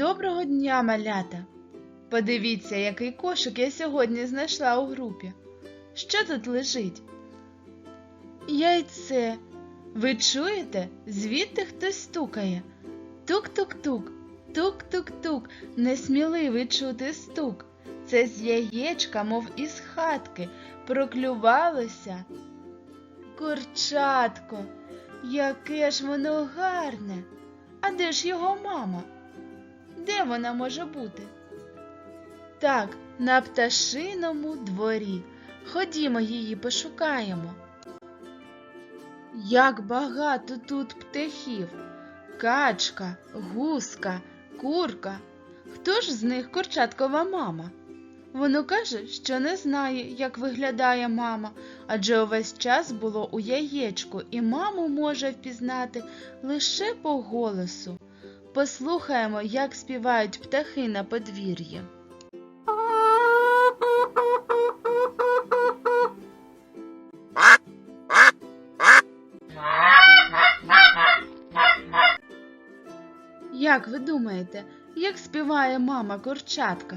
Доброго дня, малята! Подивіться, який кошик я сьогодні знайшла у групі. Що тут лежить? Яйце. Ви чуєте? Звідти хтось стукає. Тук-тук-тук, тук-тук-тук, несміливий чути стук. Це з яєчка, мов із хатки, проклювалося. Курчатко, яке ж воно гарне. А де ж його мама? Де вона може бути? Так, на пташиному дворі. Ходімо її пошукаємо. Як багато тут птахів. Качка, гуска, курка. Хто ж з них курчаткова мама? Воно каже, що не знає, як виглядає мама, адже увесь час було у яєчку, і маму може впізнати лише по голосу. Послухаємо, як співають птахи на подвір'ї. Як ви думаєте, як співає мама курчатка?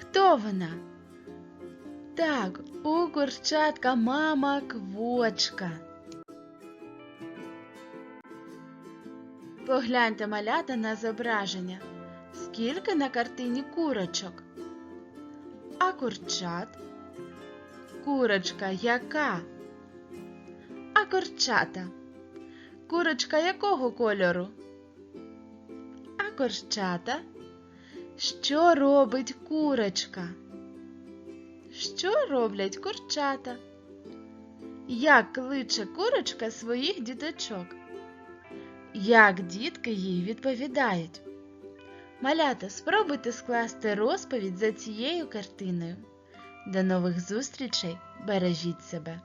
Хто вона? Так, у курчатка мама квочка. Погляньте малята на зображення. Скільки на картині курочок? А курчат? Курочка яка? А курчата? Курочка якого кольору? А курчата? Що робить курочка? Що роблять курчата? Як кличе курочка своїх діточок? Як дітки їй відповідають? Малята, спробуйте скласти розповідь за цією картиною. До нових зустрічей! Бережіть себе!